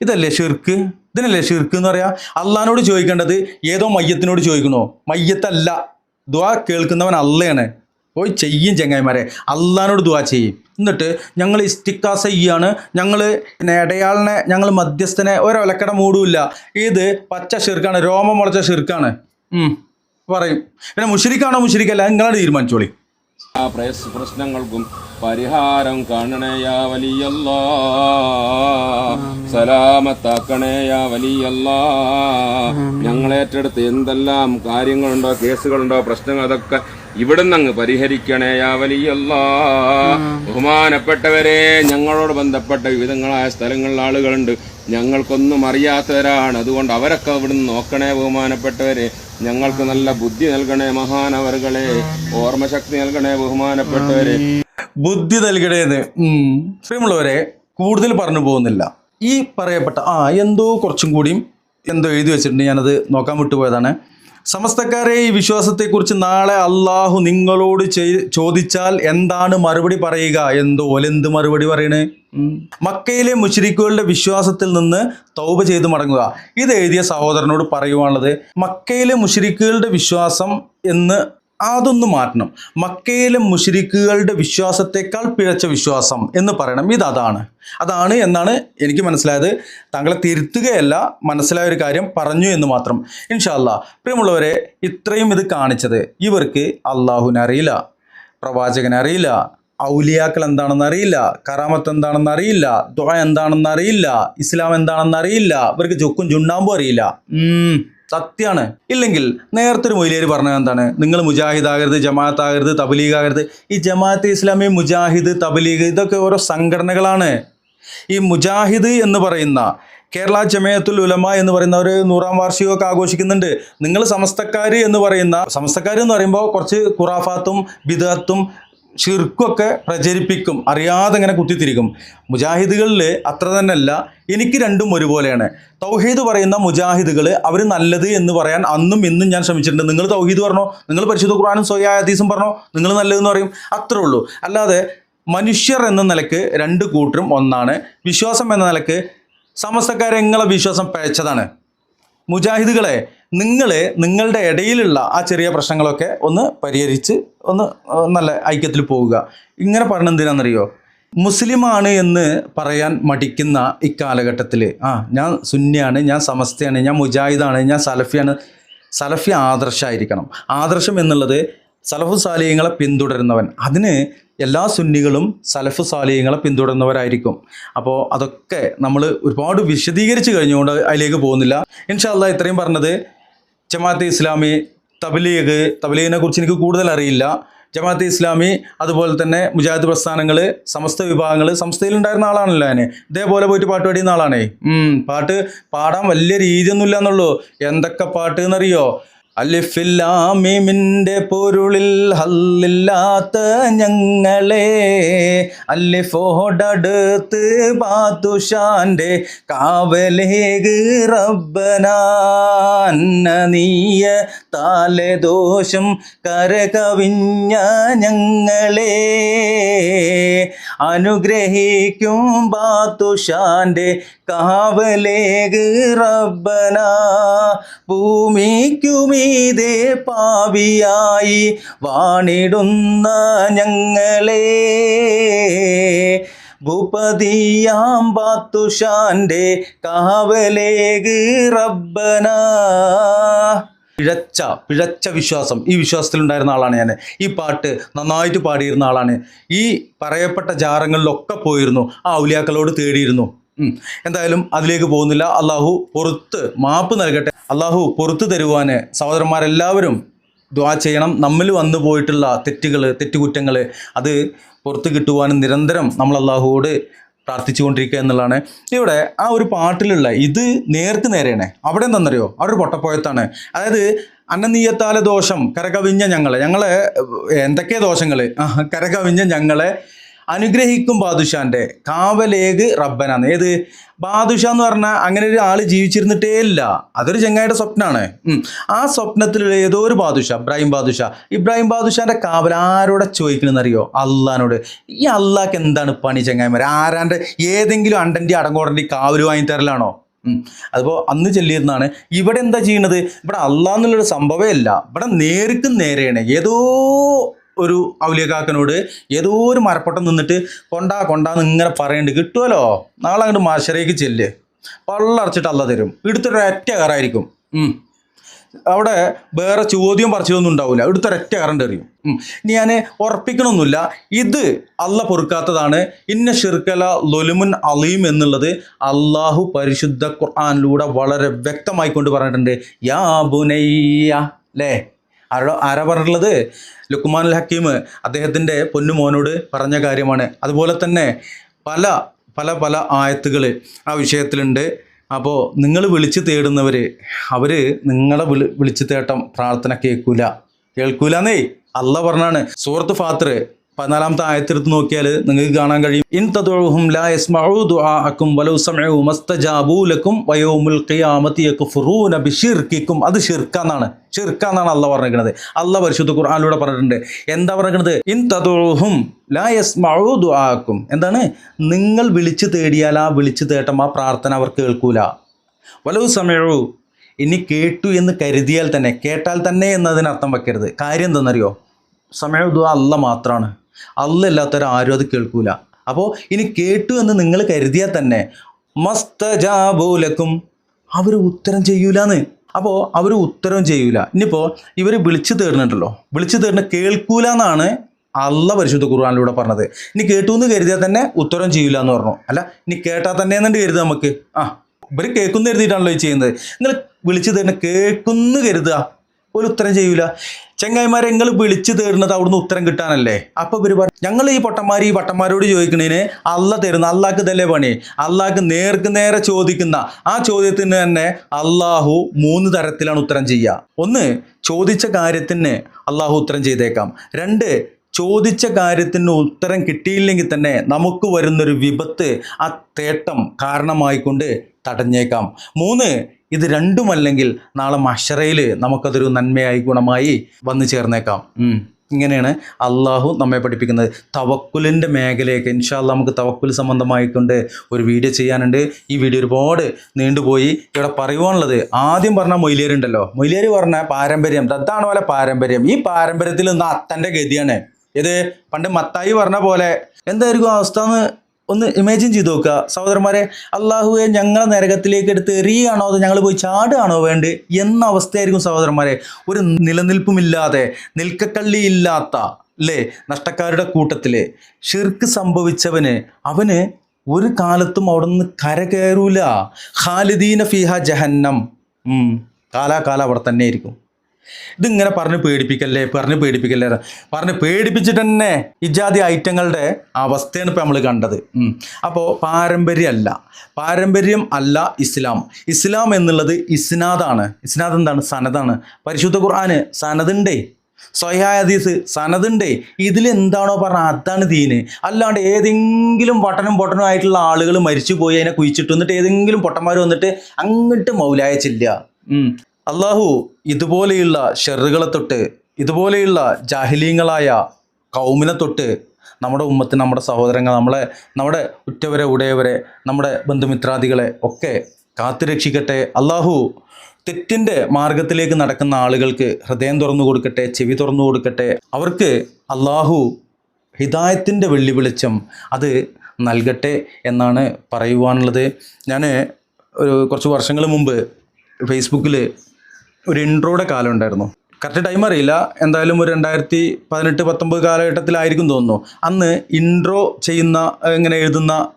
A: ഇതല്ലേ ഷിർക്ക് ഇതിനല്ലേ ഷിർക്ക് എന്ന് പറയാ? അള്ളഹാനോട് ചോദിക്കേണ്ടത് ഏതോ മയ്യത്തിനോട് ചോദിക്കണോ മയ്യത്തല്ല. ദ്വാ കേൾക്കുന്നവൻ അള്ളയാണ്. പോയി ചെയ്യും ചെങ്ങായിമാരെ. അള്ളഹാനോട് ദുവാ ചെയ്യും. എന്നിട്ട് ഞങ്ങൾ ഇസ്റ്റിക്കാസ ചെയ്യാണ് ഞങ്ങൾ ഇടയാളിനെ ഞങ്ങൾ മധ്യസ്ഥനെ ഒരൊലക്കട മൂടുമില്ല ഇത് പച്ച ഷിർക്കാണ് രോമം മുളച്ച ഷിർക്കാണ് ഉം, പറയും. പിന്നെ മുഷിരിക്കാണോ മുഷിരിക്കല്ല? നിങ്ങളാണ് തീരുമാനിച്ചോളി.
C: പ്രശ്നങ്ങൾക്കും പരിഹാരം കാണണേയാ വലിയല്ല. സലാമത്താക്കണേയാ വലിയല്ല. ഞങ്ങളേറ്റെടുത്ത് എന്തെല്ലാം കാര്യങ്ങളുണ്ടോ കേസുകളുണ്ടോ പ്രശ്നങ്ങൾ അതൊക്കെ ഇവിടുന്ന് അങ്ങ് പരിഹരിക്കണേ വലിയല്ലാ. ബഹുമാനപ്പെട്ടവരെ ഞങ്ങളോട് ബന്ധപ്പെട്ട വിവിധങ്ങളായ സ്ഥലങ്ങളിൽ ആളുകളുണ്ട്. ഞങ്ങൾക്കൊന്നും അറിയാത്തവരാണ്. അതുകൊണ്ട് അവരൊക്കെ ഇവിടുന്ന് നോക്കണേ ബഹുമാനപ്പെട്ടവരെ. ഞങ്ങൾക്ക് നല്ല ബുദ്ധി നൽകണേ മഹാനവറുകളെ. ഓർമ്മശക്തി നൽകണേ ബഹുമാനപ്പെട്ടവരെ.
A: ബുദ്ധി നൽകണേന്ന് ഉം. പ്രിയമുള്ളവരെ കൂടുതൽ പറഞ്ഞു പോകുന്നില്ല. ഈ പറയപ്പെട്ട ആ എന്തോ കുറച്ചും കൂടിയും എന്തോ എഴുതി വെച്ചിട്ടുണ്ട്. ഞാനത് നോക്കാൻ വിട്ടുപോയതാണ്. സമസ്തക്കാരെ ഈ വിശ്വാസത്തെക്കുറിച്ച് നാളെ അള്ളാഹു നിങ്ങളോട് ചോദിച്ചാൽ എന്താണ് മറുപടി പറയുക? എന്തോ എന്ത് മറുപടി പറയണേ? മക്കയിലെ മുശ്രിക്കുകളുടെ വിശ്വാസത്തിൽ നിന്ന് തൗബ ചെയ്ത് മടങ്ങുക. ഇത് എഴുതിയ സഹോദരനോട് പറയുവാനുള്ളത് മക്കയിലെ മുശ്രിക്കുകളുടെ വിശ്വാസം എന്ന് അതൊന്ന് മാറ്റണം. മക്കയിലെ മുഷിരിക്കുകളുടെ വിശ്വാസത്തെക്കാൾ പിഴച്ച വിശ്വാസം എന്ന് പറയണം. ഇത് അതാണ്. അതാണ് എന്നാണ് എനിക്ക് മനസ്സിലായത്. താങ്കളെ തിരുത്തുകയല്ല മനസ്സിലായ ഒരു കാര്യം പറഞ്ഞു എന്ന് മാത്രം. ഇൻഷാല്ല പ്രിയമുള്ളവരെ ഇത്രയും ഇത് കാണിച്ചത് ഇവർക്ക് അള്ളാഹുവിനെ അറിയില്ല പ്രവാചകനെ അറിയില്ല ഔലിയാക്കൾ എന്താണെന്ന് അറിയില്ല കറാമത്ത് എന്താണെന്ന് അറിയില്ല ദുഴ എന്താണെന്ന് അറിയില്ല ഇസ്ലാം എന്താണെന്ന് അറിയില്ല ഇവർക്ക് ചൊക്കും ചുണ്ണാമ്പും അറിയില്ല. ഉം, സത്യാണ്. ഇല്ലെങ്കിൽ നേരത്തെ ഒരു മൊയിലേര് പറഞ്ഞത് എന്താണ്? നിങ്ങൾ മുജാഹിദ് ആകരുത് ജമാഅത്ത് ആകരുത് തബലീഗ് ആകരുത് ഈ ജമാഅത്ത് ഇസ്ലാമി മുജാഹിദ് തബലീഗ് ഇതൊക്കെ ഓരോ സംഘടനകളാണ്. ഈ മുജാഹിദ് എന്ന് പറയുന്ന കേരള ജമയത്തുൽ ഉലമ എന്ന് പറയുന്ന ഒരു നൂറാം വാർഷികമൊക്കെ ആഘോഷിക്കുന്നുണ്ട്. നിങ്ങൾ സമസ്തക്കാർ എന്ന് പറയുന്ന സമസ്തക്കാർ എന്ന് പറയുമ്പോൾ കുറച്ച് ഖുറാഫാത്തും ബിദത്തും ഷിർക്കൊക്കെ പ്രചരിപ്പിക്കും അറിയാതെ ഇങ്ങനെ കുത്തിത്തിരിക്കും. മുജാഹിദുകളിൽ അത്ര തന്നെയല്ല എനിക്ക് രണ്ടും ഒരുപോലെയാണ്. തൗഹീദ് പറയുന്ന മുജാഹിദുകൾ അവർ നല്ലത് എന്ന് പറയാൻ അന്നും ഇന്നും ഞാൻ ശ്രമിച്ചിട്ടുണ്ട്. നിങ്ങൾ തൗഹീദ് പറഞ്ഞോ? നിങ്ങൾ പരിശുദ്ധ ഖുർആാനും സ്വയാദീസും പറഞ്ഞോ? നിങ്ങൾ നല്ലതെന്ന് പറയും. അത്രേ ഉള്ളൂ. അല്ലാതെ മനുഷ്യർ എന്ന നിലയ്ക്ക് രണ്ട് കൂട്ടരും ഒന്നാണ്. വിശ്വാസം എന്ന നിലയ്ക്ക് സമസ്തക്കാരെ നിങ്ങളെ വിശ്വാസം പഴച്ചതാണ്. മുജാഹിദുകളെ നിങ്ങൾ നിങ്ങളുടെ ഇടയിലുള്ള ആ ചെറിയ പ്രശ്നങ്ങളൊക്കെ ഒന്ന് പരിഹരിച്ച് ഒന്ന് നല്ല ഐക്യത്തിൽ പോവുക. ഇങ്ങനെ പറഞ്ഞ എന്തിനാണെന്നറിയോ? മുസ്ലിമാണ് എന്ന് പറയാൻ മടിക്കുന്ന ഇക്കാലഘട്ടത്തിൽ ആ ഞാൻ സുന്നിയാണ് ഞാൻ സമസ്തയാണ് ഞാൻ മുജാഹിദാണ് ഞാൻ സലഫിയാണ്. സലഫി ആദർശമായിരിക്കണം ആദർശം എന്നുള്ളത് സലഫു സാലിഹ്യങ്ങളെ പിന്തുടരുന്നവൻ. അതിന് എല്ലാ സുന്നികളും സലഫു സാലിഹ്യങ്ങളെ പിന്തുടരുന്നവരായിരിക്കും. അപ്പോൾ അതൊക്കെ നമ്മൾ ഒരുപാട് വിശദീകരിച്ച് കഴിഞ്ഞുകൊണ്ട് അതിലേക്ക് പോകുന്നില്ല. ഇൻഷാല്ല ഇത്രയും പറഞ്ഞത് ജമാഅത്തെ ഇസ്ലാമി തബ്ലീഗ് തബ്ലീഗിനെ കുറിച്ച് എനിക്ക് കൂടുതൽ അറിയില്ല. ജമാഅത്തെ ഇസ്ലാമി അതുപോലെ തന്നെ മുജാഹിദ് പ്രസ്ഥാനങ്ങൾ സമസ്ത വിഭാഗങ്ങൾ സംസ്ഥയിലുണ്ടായിരുന്ന ആളാണല്ലോ ഞാൻ ഇതേപോലെ പോയിട്ട് പാട്ട് പാടിയുന്ന ആളാണേ. പാട്ട് പാടാൻ വലിയ രീതിയൊന്നുമില്ല എന്നുള്ളൂ. എന്തൊക്കെ പാട്ട് എന്നറിയോ? അലിഫില്ലാമിമിന്റെ പൊരുളിൽ ഹല്ലില്ലാത്ത ഞങ്ങളെ. അലിഫോടടുത്ത് പാത്തുഷാന്റെ കാവലേക് റബ്ബനീയ താലെ ദോഷം കരകവിഞ്ഞ ഞങ്ങളെ. അനുഗ്രഹിക്കും പാത്തുഷാന്റെ കാവലേക് റബ്ബന. ഭൂമിക്കുമീതേ പാവിയായി വാണിടുന്ന ഞങ്ങളെ. ഭൂപതിയാം ബാത്തുഷാന്റെ കാവലേക് റബ്ബന. പിഴച്ച പിഴച്ച വിശ്വാസം. ഈ വിശ്വാസത്തിലുണ്ടായിരുന്ന ആളാണ് ഞാൻ. ഈ പാട്ട് നന്നായിട്ട് പാടിയിരുന്ന ആളാണ്. ഈ പറയപ്പെട്ട ജാറങ്ങളിലൊക്കെ പോയിരുന്നു. ആ ഔലിയാക്കളോട് തേടിയിരുന്നു. എന്തായാലും അതിലേക്ക് പോകുന്നില്ല. അള്ളാഹു പുറത്ത് മാപ്പ് നൽകട്ടെ. അള്ളാഹു പുറത്ത് തരുവാന് സഹോദരന്മാരെല്ലാവരും ദ്വാ ചെയ്യണം. നമ്മിൽ വന്നു പോയിട്ടുള്ള തെറ്റുകൾ തെറ്റുകുറ്റങ്ങൾ അത് പുറത്ത് കിട്ടുവാനും നിരന്തരം നമ്മൾ അള്ളാഹുവോട് പ്രാർത്ഥിച്ചുകൊണ്ടിരിക്കുക എന്നുള്ളതാണ്. ഇവിടെ ആ ഒരു പാട്ടിലുള്ള ഇത് നേർക്ക് നേരെയാണ്. അവിടെ എന്താണെന്നറിയോ? അവിടെ ഒരു പൊട്ടപ്പോയത്താണ്. അതായത് അന്നനീയത്താലെ ദോഷം കരകവിഞ്ഞ ഞങ്ങളെ. ഞങ്ങളെ എന്തൊക്കെ ദോഷങ്ങൾ കരകവിഞ്ഞ ഞങ്ങളെ അനുഗ്രഹിക്കും ബാദുഷാന്റെ. കാവലേഗ് റബ്ബനാണ്. ഏത്? ബാദുഷ എന്ന് പറഞ്ഞാൽ അങ്ങനെ ഒരു ആൾ ജീവിച്ചിരുന്നിട്ടേ ഇല്ല. അതൊരു ചെങ്ങായിയുടെ സ്വപ്നമാണ് ആ സ്വപ്നത്തിൽ ഏതോ ഒരു ബാദുഷ ഇബ്രാഹിം ബാദുഷ. ഇബ്രാഹിം ബാദുഷാന്റെ കാവൽ ആരോടെ ചോദിക്കണമെന്നറിയോ അള്ളഹാനോട് ഈ അള്ളാഹ്ക്ക് എന്താണ് പണി ചെങ്ങായിമാർ ആരാന്റെ ഏതെങ്കിലും അണ്ടന്റെ അടങ്ങോടന്റെ കാവൽ വാങ്ങി തരലാണോ അതിപ്പോ അന്ന് ചെല്ലിയിരുന്നാണ്. ഇവിടെ എന്താ ചെയ്യണത്? ഇവിടെ അള്ളാഹ് എന്നുള്ളൊരു സംഭവമേ അല്ല ഇവിടെ നേർക്കും നേരെയാണ്. ഏതോ ഒരു ഔലിയക്കാക്കനോട് ഏതോ ഒരു മരപ്പൊട്ടം നിന്നിട്ട് കൊണ്ടാ കൊണ്ടാന്ന് ഇങ്ങനെ പറയുന്നുണ്ട് കിട്ടുമല്ലോ നാളെ അങ്ങോട്ട് മാഷറേക്ക് ചെല്ല്. പള്ളറച്ചിട്ട് അല്ല തരും. എടുത്തൊരൊറ്റ കയറായിരിക്കും. അവിടെ വേറെ ചോദ്യം പറിച്ചതൊന്നും ഉണ്ടാവില്ല എടുത്തൊരൊറ്റ കയറേണ്ടി എറിയും. ഇനി ഞാൻ ഉറപ്പിക്കണമൊന്നുമില്ല ഇത് അല്ല പൊറുക്കാത്തതാണ്. ഇന്ന ഷിർക്കല ലൊലുമുൻ അലീം എന്നുള്ളത് അള്ളാഹു പരിശുദ്ധ ഖുർആാനിലൂടെ വളരെ വ്യക്തമായി കൊണ്ട് പറഞ്ഞിട്ടുണ്ട്. യാ ബുനയ്യ. അല്ലേ? ആരോ ആരാ പറഞ്ഞിട്ടുള്ളത്? ലുക്കുമാനുൽ ഹക്കീം അദ്ദേഹത്തിന്റെ പൊന്നുമോനോട് പറഞ്ഞ കാര്യമാണ്. അതുപോലെ തന്നെ പല പല പല ആയത്തുകൾ ആ വിഷയത്തിലുണ്ട്. അപ്പോൾ നിങ്ങൾ വിളിച്ച് തേടുന്നവർ അവർ നിങ്ങളെ വിളി വിളിച്ച് തേട്ടം പ്രാർത്ഥന കേൾക്കൂല. കേൾക്കൂലെന്നേ അല്ല പറഞ്ഞാണ്. സൂറത്ത് ഫാത്തിർ പതിനാലാമത്തെ ആയത്തിലെടുത്ത് നോക്കിയാൽ നിങ്ങൾക്ക് കാണാൻ കഴിയും. ഇൻ തദുഹും ലാ യസ്മഉ വലൗ അത് ഷിർക്കാന്നാണ് ചെറുക്കാന്നാണ് അല്ല പറഞ്ഞിരിക്കുന്നത് അല്ല പരിശുദ്ധ ഖുർആനിലൂടെ പറഞ്ഞിട്ടുണ്ട്. എന്താ പറഞ്ഞിരിക്കുന്നത് ഇൻ തദുഹും ലാ യസ്മഉ ദുആഅക്കും. എന്താണ്? നിങ്ങൾ വിളിച്ചു തേടിയാൽ ആ വിളിച്ചു തേട്ടം ആ പ്രാർത്ഥന അവർ കേൾക്കൂല. വലവ് സമയവും ഇനി കേട്ടു എന്ന് കരുതിയാൽ തന്നെ കേട്ടാൽ തന്നെ എന്നതിന് അർത്ഥം വെക്കരുത്. കാര്യം എന്തെന്നറിയോ സമയം ദുആ അല്ല മാത്രമാണ് അല്ല ഇല്ലാത്തവർ ആരും അത് കേൾക്കൂല. അപ്പോൾ ഇനി കേട്ടു എന്ന് നിങ്ങൾ കരുതിയാൽ തന്നെ മസ്തജാബൂലക്കും അവർ ഉത്തരം ചെയ്യൂലാന്ന്. അപ്പോൾ അവർ ഉത്തരം ചെയ്യൂല. ഇനിയിപ്പോൾ ഇവർ വിളിച്ചു തേടുന്നുണ്ടല്ലോ. വിളിച്ചു തേടുന്ന കേൾക്കൂല എന്നാണ് അല്ല പരിശുദ്ധ ഖുർആാനിലൂടെ പറഞ്ഞത്. ഇനി കേട്ടു എന്ന് കരുതിയാൽ തന്നെ ഉത്തരം ചെയ്യൂല എന്ന് പറഞ്ഞു. അല്ല ഇനി കേട്ടാൽ തന്നെ എന്നുണ്ട് കരുതുക നമുക്ക്. ആ ഇവർ കേൾക്കുന്നു കരുതിയിട്ടാണല്ലോ ചെയ്യുന്നത്. നിങ്ങൾ വിളിച്ചു തരുന്ന കേൾക്കുന്നു കരുതുക. ഒരു ഉത്തരം ചെയ്യൂല. ചെങ്ങായിമാരെ നിങ്ങൾ വിളിച്ചു തീർന്നത് അവിടുന്ന് ഉത്തരം കിട്ടാനല്ലേ? അപ്പൊ ഇവർ ഞങ്ങൾ ഈ പൊട്ടന്മാർ ഈ വട്ടന്മാരോട് ചോദിക്കുന്നതിന് അല്ല തരുന്ന അള്ളാഹ്ക്ക് ഇതല്ലേ പണി? അള്ളാഹ്ക്ക് നേർക്ക് നേരെ ചോദിക്കുന്ന ആ ചോദ്യത്തിന് തന്നെ അള്ളാഹു മൂന്ന് തരത്തിലാണ് ഉത്തരം ചെയ്യുക ഒന്ന് ചോദിച്ച കാര്യത്തിന് അള്ളാഹു ഉത്തരം ചെയ്തേക്കാം. രണ്ട് ചോദിച്ച കാര്യത്തിന് ഉത്തരം കിട്ടിയില്ലെങ്കിൽ തന്നെ നമുക്ക് വരുന്നൊരു വിപത്ത് ആ തേട്ടം കാരണമായിക്കൊണ്ട് തടഞ്ഞേക്കാം. മൂന്ന് ഇത് രണ്ടുമല്ലെങ്കിൽ നാളെ മഷറയിൽ നമുക്കതൊരു നന്മയായി ഗുണമായി വന്നു ചേർന്നേക്കാം. ഇങ്ങനെയാണ് അള്ളാഹു നമ്മെ പഠിപ്പിക്കുന്നത്. തവക്കുലിന്റെ മേഖലയൊക്കെ ഇൻഷാല്ല നമുക്ക് തവക്കുൽ സംബന്ധമായിക്കൊണ്ട് ഒരു വീഡിയോ ചെയ്യാനുണ്ട്. ഈ വീഡിയോ ഒരുപാട് നീണ്ടുപോയി. ഇവിടെ പറയുവാനുള്ളത് ആദ്യം പറഞ്ഞ മൊയിലേരുണ്ടല്ലോ മൊയിലേര് പറഞ്ഞ പാരമ്പര്യം അതാണ് പോലെ പാരമ്പര്യം. ഈ പാരമ്പര്യത്തിൽ നിന്ന് അത്തന്റെ ഗതിയാണ്. ഇത് പണ്ട് മത്തായി പറഞ്ഞ പോലെ എന്തായിരിക്കും അവസ്ഥ എന്ന് ഒന്ന് ഇമാജിൻ ചെയ്ത് നോക്കുക. സഹോദരന്മാരെ അള്ളാഹുവെ ഞങ്ങളെ നരകത്തിലേക്ക് എടുത്ത് എറിയുകയാണോ അതോ ഞങ്ങൾ പോയി ചാടുകയാണോ വേണ്ടത് എന്ന അവസ്ഥയായിരിക്കും സഹോദരന്മാരെ. ഒരു നിലനിൽപ്പുമില്ലാതെ നിൽക്കക്കള്ളി ഇല്ലാത്ത അല്ലേ നഷ്ടക്കാരുടെ കൂട്ടത്തിൽ ഷിർക്ക് സംഭവിച്ചവന് അവന് ഒരു കാലത്തും അവിടെ നിന്ന് കരകയറൂല ഖാലിദീന ഫിഹ ജഹന്നം. കാലാകാല അവിടെ തന്നെ ആയിരിക്കും ഇതിങ്ങനെ പറഞ്ഞ് പേടിപ്പിക്കല്ലേ പറഞ്ഞ് പേടിപ്പിക്കല്ലേ പറഞ്ഞ് പേടിപ്പിച്ചിട്ട് തന്നെ ഇജാതി ഐറ്റങ്ങളുടെ അവസ്ഥയാണ് ഇപ്പോൾ നമ്മൾ കണ്ടത്. അപ്പോൾ പാരമ്പര്യമല്ല. പാരമ്പര്യം അല്ല ഇസ്ലാം. ഇസ്ലാം എന്നുള്ളത് ഇസ്നാദാണ്. ഇസ്നാദ് എന്താണ്? സനദാണ്. പരിശുദ്ധ ഖുർആാന് സനദുണ്ടേ. സ്വയാദീസ് ഹദീസ് ഇതിലെന്താണോ പറഞ്ഞാൽ അതാണ് ദീന്. അല്ലാണ്ട് ഏതെങ്കിലും വട്ടനും പൊട്ടനും ആയിട്ടുള്ള ആളുകൾ മരിച്ചു പോയി അതിനെ കുഴിച്ചിട്ട് വന്നിട്ട് ഏതെങ്കിലും പൊട്ടന്മാർ വന്നിട്ട് അങ്ങോട്ട് മൗലായ ചെല്ലുക. ഉം. അള്ളാഹു ഇതുപോലെയുള്ള ഷെറുകളെ തൊട്ട് ഇതുപോലെയുള്ള ജാഹിലീങ്ങളായ കൗമിനെ തൊട്ട് നമ്മുടെ ഉമ്മത്തിന് നമ്മുടെ സഹോദരങ്ങൾ നമ്മളെ നമ്മുടെ ഉറ്റവരെ ഉടയവരെ നമ്മുടെ ബന്ധുമിത്രാദികളെ ഒക്കെ കാത്തുരക്ഷിക്കട്ടെ. അള്ളാഹു തെറ്റിന്റെ മാർഗത്തിലേക്ക് നടക്കുന്ന ആളുകൾക്ക് ഹൃദയം തുറന്നു കൊടുക്കട്ടെ ചെവി തുറന്നു കൊടുക്കട്ടെ. അവർക്ക് അള്ളാഹു ഹിദായത്തിന്റെ വെള്ളി വെളിച്ചം അത് നൽകട്ടെ എന്നാണ് പറയുവാനുള്ളത്. ഞാൻ ഒരു കുറച്ച് വർഷങ്ങൾ മുമ്പ് ഫേസ്ബുക്കിൽ ഒരു ഇൻട്രോയുടെ കാലം ഉണ്ടായിരുന്നു. കറക്റ്റ് ടൈം അറിയില്ല. എന്തായാലും ഒരു രണ്ടായിരത്തി പതിനെട്ട് പത്തൊമ്പത് കാലഘട്ടത്തിലായിരിക്കും തോന്നുന്നു. അന്ന് ഇൻട്രോ ചെയ്യുന്ന ഇങ്ങനെ എഴുതുന്ന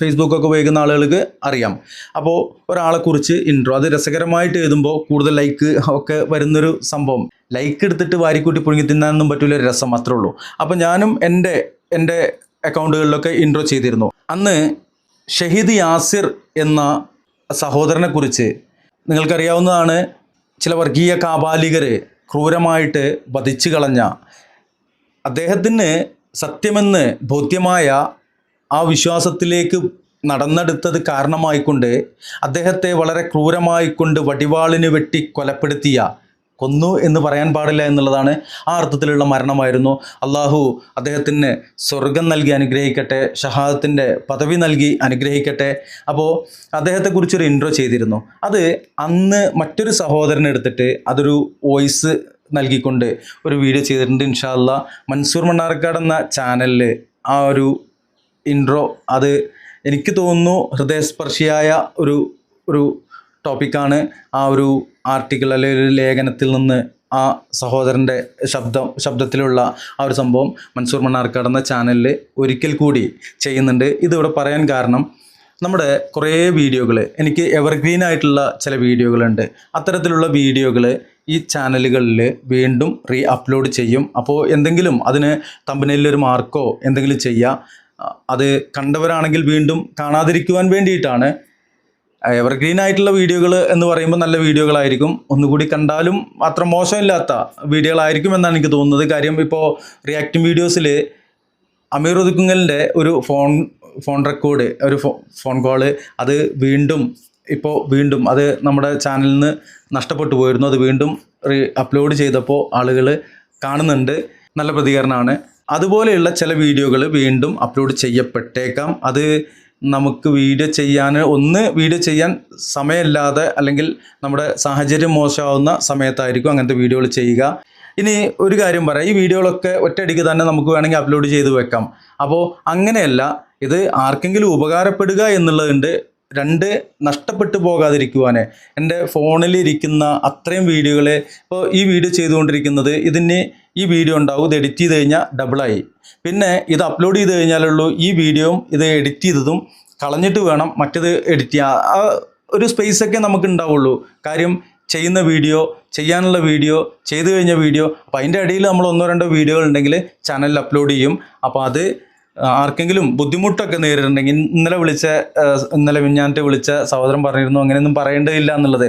A: ഫേസ്ബുക്കൊക്കെ ഉപയോഗിക്കുന്ന ആളുകൾക്ക് അറിയാം. അപ്പോൾ ഒരാളെക്കുറിച്ച് ഇൻട്രോ അത് രസകരമായിട്ട് എഴുതുമ്പോൾ കൂടുതൽ ലൈക്ക് ഒക്കെ വരുന്നൊരു സംഭവം. ലൈക്ക് എടുത്തിട്ട് വാരിക്കൂട്ടി പുഴുങ്ങി തിന്നാനൊന്നും പറ്റൂല രസം മാത്രമേ ഉള്ളൂ. അപ്പോൾ ഞാനും എന്റെ എന്റെ അക്കൗണ്ടുകളിലൊക്കെ ഇൻട്രോ ചെയ്തിരുന്നു. അന്ന് ഷഹീദ് യാസിർ എന്ന സഹോദരനെക്കുറിച്ച് നിങ്ങൾക്കറിയാവുന്നതാണ് ചില വർഗീയ കാപാലികരെ ക്രൂരമായിട്ട് വധിച്ചു കളഞ്ഞ അദ്ദേഹത്തിന് സത്യമെന്ന് ബോധ്യമായ ആ വിശ്വാസത്തിലേക്ക് നടന്നെടുത്തത് കാരണമായിക്കൊണ്ട് അദ്ദേഹത്തെ വളരെ ക്രൂരമായിക്കൊണ്ട് വടിവാളിന് വെട്ടി കൊലപ്പെടുത്തിയ കൊന്നു എന്ന് പറയാൻ പാടില്ല എന്നുള്ളതാണ് ആ അർത്ഥത്തിലുള്ള മരണമായിരുന്നു. അള്ളാഹു അദ്ദേഹത്തിന് സ്വർഗം നൽകി അനുഗ്രഹിക്കട്ടെ ഷഹാദത്തിന്റെ പദവി നൽകി അനുഗ്രഹിക്കട്ടെ. അപ്പോൾ അദ്ദേഹത്തെക്കുറിച്ചൊരു ഇൻട്രോ ചെയ്തിരുന്നു. അത് അന്ന് മറ്റൊരു സഹോദരനെടുത്തിട്ട് അതൊരു വോയിസ് നൽകിക്കൊണ്ട് ഒരു വീഡിയോ ചെയ്തിട്ടുണ്ട് ഇൻഷാല്ല മൻസൂർ മണ്ണാർക്കാട് എന്ന ചാനലിൽ ആ ഒരു ഇൻട്രോ അത് എനിക്ക് തോന്നുന്നു ഹൃദയസ്പർശിയായ ഒരു ഒരു ടോപ്പിക്കാണ് ആ ഒരു ആർട്ടിക്കിൾ അല്ലെങ്കിൽ ഒരു ലേഖനത്തിൽ നിന്ന് ആ സഹോദരന്റെ ശബ്ദം ശബ്ദത്തിലുള്ള ആ ഒരു സംഭവം മൻസൂർ മണ്ണാർക്കാട് എന്ന ചാനലിൽ ഒരിക്കൽ കൂടി ചെയ്യുന്നുണ്ട്. ഇതിവിടെ പറയാൻ കാരണം നമ്മുടെ കുറേ വീഡിയോകൾ എനിക്ക് എവർഗ്രീൻ ആയിട്ടുള്ള ചില വീഡിയോകളുണ്ട് അത്തരത്തിലുള്ള വീഡിയോകൾ ഈ ചാനലുകളിൽ വീണ്ടും റീ അപ്ലോഡ് ചെയ്യും. അപ്പോൾ എന്തെങ്കിലും അതിന് തമ്പനയിലൊരു മാർക്കോ എന്തെങ്കിലും ചെയ്യുക അത് കണ്ടവരാണെങ്കിൽ വീണ്ടും കാണാതിരിക്കുവാൻ വേണ്ടിയിട്ടാണ് എവർഗ്രീൻ ആയിട്ടുള്ള വീഡിയോകൾ എന്ന് പറയുമ്പോൾ നല്ല വീഡിയോകളായിരിക്കും. ഒന്നുകൂടി കണ്ടാലും അത്ര മോശമില്ലാത്ത വീഡിയോകളായിരിക്കും എന്നാണ് എനിക്ക് തോന്നുന്നത്. കാര്യം ഇപ്പോൾ റിയാക്ടിംഗ് വീഡിയോസിൽ അമീർ ഒതുക്കുങ്ങലിന്റെ ഒരു ഫോൺ ഫോൺ റെക്കോർഡ് ഒരു ഫോൺ കോൾ അത് വീണ്ടും ഇപ്പോൾ വീണ്ടും അത് നമ്മുടെ ചാനലിൽ നിന്ന് നഷ്ടപ്പെട്ടു പോയിരുന്നു. അത് വീണ്ടും അപ്ലോഡ് ചെയ്തപ്പോൾ ആളുകൾ കാണുന്നുണ്ട്. നല്ല പ്രതികരണമാണ്. അതുപോലെയുള്ള ചില വീഡിയോകൾ വീണ്ടും അപ്ലോഡ് ചെയ്യപ്പെട്ടേക്കാം. അത് നമുക്ക് വീഡിയോ ചെയ്യാൻ ഒന്ന് വീഡിയോ ചെയ്യാൻ സമയമില്ലാതെ അല്ലെങ്കിൽ നമ്മുടെ സാഹചര്യം മോശമാവുന്ന സമയത്തായിരിക്കും അങ്ങനത്തെ വീഡിയോകൾ ചെയ്യുക. ഇനി ഒരു കാര്യം പറയാം. ഈ വീഡിയോകളൊക്കെ ഒറ്റയടിക്ക് തന്നെ നമുക്ക് വേണമെങ്കിൽ അപ്ലോഡ് ചെയ്ത് വെക്കാം. അപ്പോൾ അങ്ങനെയല്ല ഇത് ആർക്കെങ്കിലും ഉപകാരപ്പെടുക എന്നുള്ളതുണ്ട്. രണ്ട് നഷ്ടപ്പെട്ടു പോകാതിരിക്കുവാന്. എന്റെ ഫോണിൽ ഇരിക്കുന്ന അത്രയും വീഡിയോകളെ ഇപ്പോൾ ഈ വീഡിയോ ചെയ്തുകൊണ്ടിരിക്കുന്നത് ഇതിന് ഈ വീഡിയോ ഉണ്ടാവും. ഇത് എഡിറ്റ് ചെയ്ത് കഴിഞ്ഞാൽ ഡബിളായി. പിന്നെ ഇത് അപ്ലോഡ് ചെയ്ത് കഴിഞ്ഞാലുള്ളൂ ഈ വീഡിയോയും ഇത് എഡിറ്റ് ചെയ്തതും കളഞ്ഞിട്ട് വേണം മറ്റത് എഡിറ്റ് ചെയ്യാൻ. ആ ഒരു സ്പേസൊക്കെ നമുക്ക് ഉണ്ടാവുള്ളൂ. കാര്യം ചെയ്യുന്ന വീഡിയോ ചെയ്യാനുള്ള വീഡിയോ ചെയ്തു കഴിഞ്ഞ വീഡിയോ അപ്പോൾ അതിന്റെ ഇടയിൽ നമ്മൾ ഒന്നോ രണ്ടോ വീഡിയോകൾ ഉണ്ടെങ്കിൽ ചാനലിൽ അപ്ലോഡ് ചെയ്യും. അപ്പോൾ അത് ആർക്കെങ്കിലും ബുദ്ധിമുട്ടൊക്കെ നേരിടുന്നുണ്ടെങ്കിൽ ഇന്നലെ വിളിച്ച ഇന്നലെ മിഞ്ഞാന്റെ വിളിച്ച സഹോദരൻ പറഞ്ഞിരുന്നു അങ്ങനെയൊന്നും പറയേണ്ടതില്ല എന്നുള്ളത്.